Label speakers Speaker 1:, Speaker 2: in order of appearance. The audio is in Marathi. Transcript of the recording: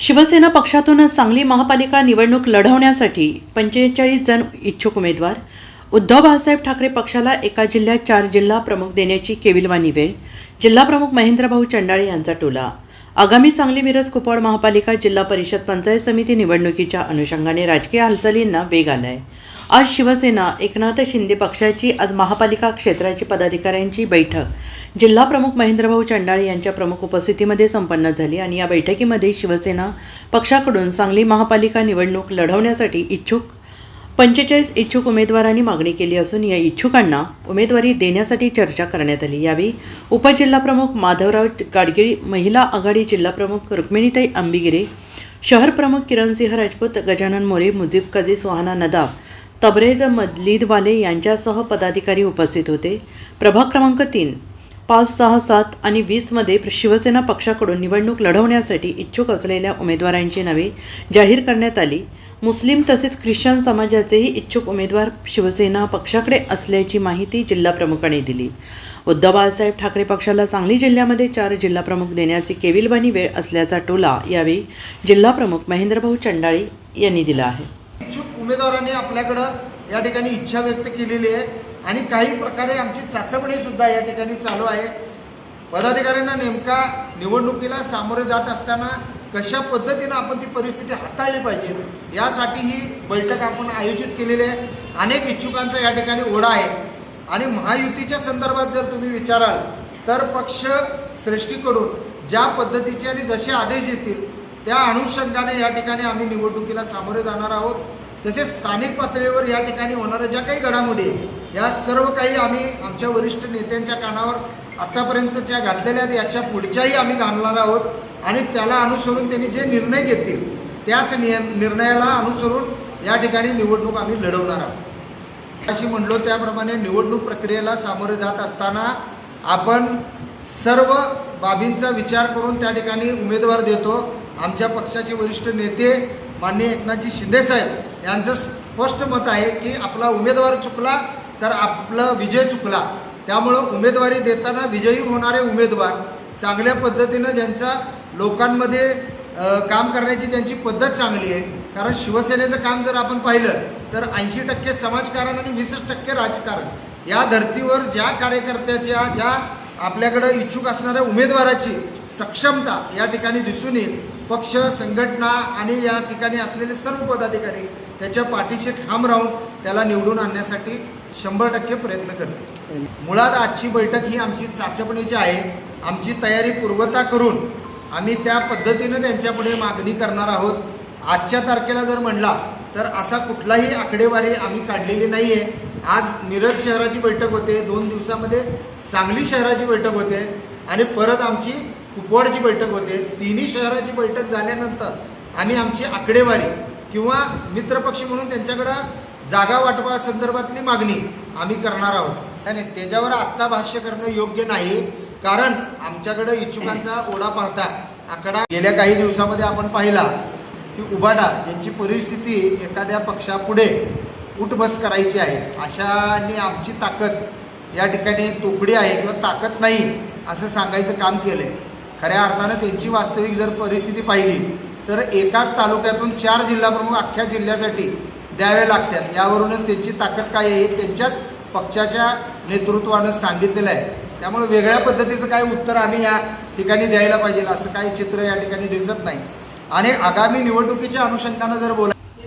Speaker 1: शिवसेना पक्षातूनच सांगली महापालिका निवडणूक लढवण्यासाठी पंचेचाळीस जण इच्छुक उमेदवार. उद्धव बाळासाहेब ठाकरे पक्षाला एका जिल्ह्यात चार जिल्हा प्रमुख देण्याची केविलवानी वेळ. जिल्हाप्रमुख महेंद्रभाऊ चंडाळे यांचा टोला. आगामी सांगली मिरज कुपवाड महापालिका जिल्हा परिषद पंचायत समिती निवडणुकीच्या अनुषंगाने राजकीय हालचालींना वेग आलाय. आज शिवसेना एकनाथ शिंदे पक्षाची आज महापालिका क्षेत्राची पदाधिकाऱ्यांची बैठक. जिल्हाप्रमुख महेंद्रभाऊ चंडाळे यांच्या प्रमुख उपस्थितीमध्ये संपन्न झाली आणि या बैठकीमध्ये शिवसेना पक्षाकडून सांगली महापालिका निवडणूक लढवण्यासाठी इच्छुक पंचेचाळीस इच्छुक उमेदवारांनी मागणी केली असून या इच्छुकांना उमेदवारी देण्यासाठी चर्चा करण्यात आली. यावेळी उपजिल्हाप्रमुख माधवराव गाडगिळी महिला आघाडी जिल्हाप्रमुख रुक्मिणीताई आंबिगिरे शहर प्रमुख किरणसिंह राजपूत गजानन मोरे मुजीब काझी सुहाना नदाब तबरेज मदलीदवाले यांच्यासह पदाधिकारी उपस्थित होते. प्रभाग क्रमांक तीन पाच सहा सात आणि वीसमध्ये शिवसेना पक्षाकडून निवडणूक लढवण्यासाठी इच्छुक असलेल्या उमेदवारांची नावे जाहीर करण्यात आली. मुस्लिम तसेच ख्रिश्चन समाजाचेही इच्छुक उमेदवार शिवसेना पक्षाकडे असल्याची माहिती जिल्हाप्रमुखांनी दिली. उद्धव बाळासाहेब ठाकरे पक्षाला सांगली जिल्ह्यामध्ये चार जिल्हाप्रमुख देण्याची केविलवाणी वेळ असल्याचा टोला यावेळी जिल्हाप्रमुख महेंद्रभाऊ चंडाळी यांनी दिला आहे.
Speaker 2: इच्छुक उमेदवारांनी आपल्याकडं या ठिकाणी इच्छा व्यक्त केलेली आहे. आणि काही प्रकारे आमची चाचपणी सुद्धा या ठिकाणी चालू आहे. पदाधिकाऱ्यांना नेमका निवडणुकीला सामोरे जात असताना कशा पद्धतीनं आपण ती परिस्थिती हाताळली पाहिजे यासाठी ही बैठक आपण आयोजित केलेली आहे. अनेक इच्छुकांचा या ठिकाणी ओढा आहे. आणि महायुतीच्या संदर्भात जर तुम्ही विचाराल तर पक्ष श्रेष्ठीकडून ज्या पद्धतीचे आणि जसे आदेश येतील त्या अनुषंगाने या ठिकाणी आम्ही निवडणुकीला सामोरे जाणार आहोत. तसेच स्थानिक पातळीवर या ठिकाणी होणाऱ्या ज्या काही घडामोडी या सर्व काही आम्ही आमच्या वरिष्ठ नेत्यांच्या कानावर आत्तापर्यंतच्या घातलेल्या आहेत, याच्या पुढच्याही आम्ही घालणार आहोत. आणि त्याला अनुसरून त्यांनी जे निर्णय घेतील त्याच निय निर्णयाला अनुसरून या ठिकाणी निवडणूक आम्ही लढवणार आहोत. अशी म्हणलो त्याप्रमाणे निवडणूक प्रक्रियेला सामोरे जात असताना आपण सर्व बाबींचा विचार करून त्या ठिकाणी उमेदवार देतो. आमच्या पक्षाचे वरिष्ठ नेते माननीय एकनाथजी शिंदेसाहेब यांचं स्पष्ट मत आहे की आपला उमेदवार चुकला तर आपला विजय चुकला. त्यामुळं उमेदवारी देताना विजयी होणारे उमेदवार चांगल्या पद्धतीनं ज्यांचा लोकांमध्ये काम करण्याची ज्यांची पद्धत चांगली आहे कारण शिवसेनेचं काम जर आपण पाहिलं तर ऐंशी टक्के समाजकारण आणि वीस टक्के राजकारण. या धर्तीवर ज्या कार्यकर्त्याच्या ज्या आपल्याकडं इच्छुक असणाऱ्या उमेदवाराची सक्षमता या ठिकाणी दिसून येईल. पक्ष संघटना आणि या ठिकाणी असलेले सर्व पदाधिकारी त्याच्या पाठीशी ठाम राहून त्याला निवडून आणण्यासाठी शंभर टक्के प्रयत्न करते मुळात आजची बैठक ही आमची चाचपणीची आहे. आमची तयारी पूर्वता करून आम्ही त्या पद्धतीनं त्यांच्यापुढे मागणी करणार आहोत. आजच्या तारखेला जर म्हणला तर असा कुठलाही आकडेवारी आम्ही काढलेली नाही आहे आज मिरज शहराची बैठक होते दोन दिवसामध्ये सांगली शहराची बैठक होते आणि परत आमची कुपवाडची बैठक होते. तिन्ही शहराची बैठक झाल्यानंतर आम्ही आमची आकडेवारी किंवा मित्रपक्ष म्हणून त्यांच्याकडं जागा वाटपा संदर्भातली मागणी आम्ही करणार आहोत. आणि त्याच्यावर आत्ता भाष्य करणं योग्य नाही. कारण आमच्याकडं इच्छुकांचा ओढा पाहता आकडा गेल्या काही दिवसामध्ये आपण पाहिला की उबाडा यांची परिस्थिती एखाद्या पक्षापुढे उठबस करायची आहे. अशाने आमची ताकद या ठिकाणी तोकडी आहे किंवा ताकद नाही असं सांगायचं काम केलं आहे खऱ्या अर्थानं त्यांची वास्तविक जर परिस्थिती पाहिली तर एकाच तालुक्यातून चार जिल्हाप्रमुख अख्ख्या जिल्ह्यासाठी द्यावे लागतात. यावरूनच त्यांची ताकद काय आहे हे त्यांच्याच पक्षाच्या नेतृत्वानं सांगितलेलं आहे. त्यामुळे वेगळ्या पद्धतीचं काय उत्तर आम्ही या ठिकाणी द्यायला पाहिजे असं काही चित्र या ठिकाणी दिसत नाही. आणि आगामी निवडणुकीच्या अनुषंगानं जर बोला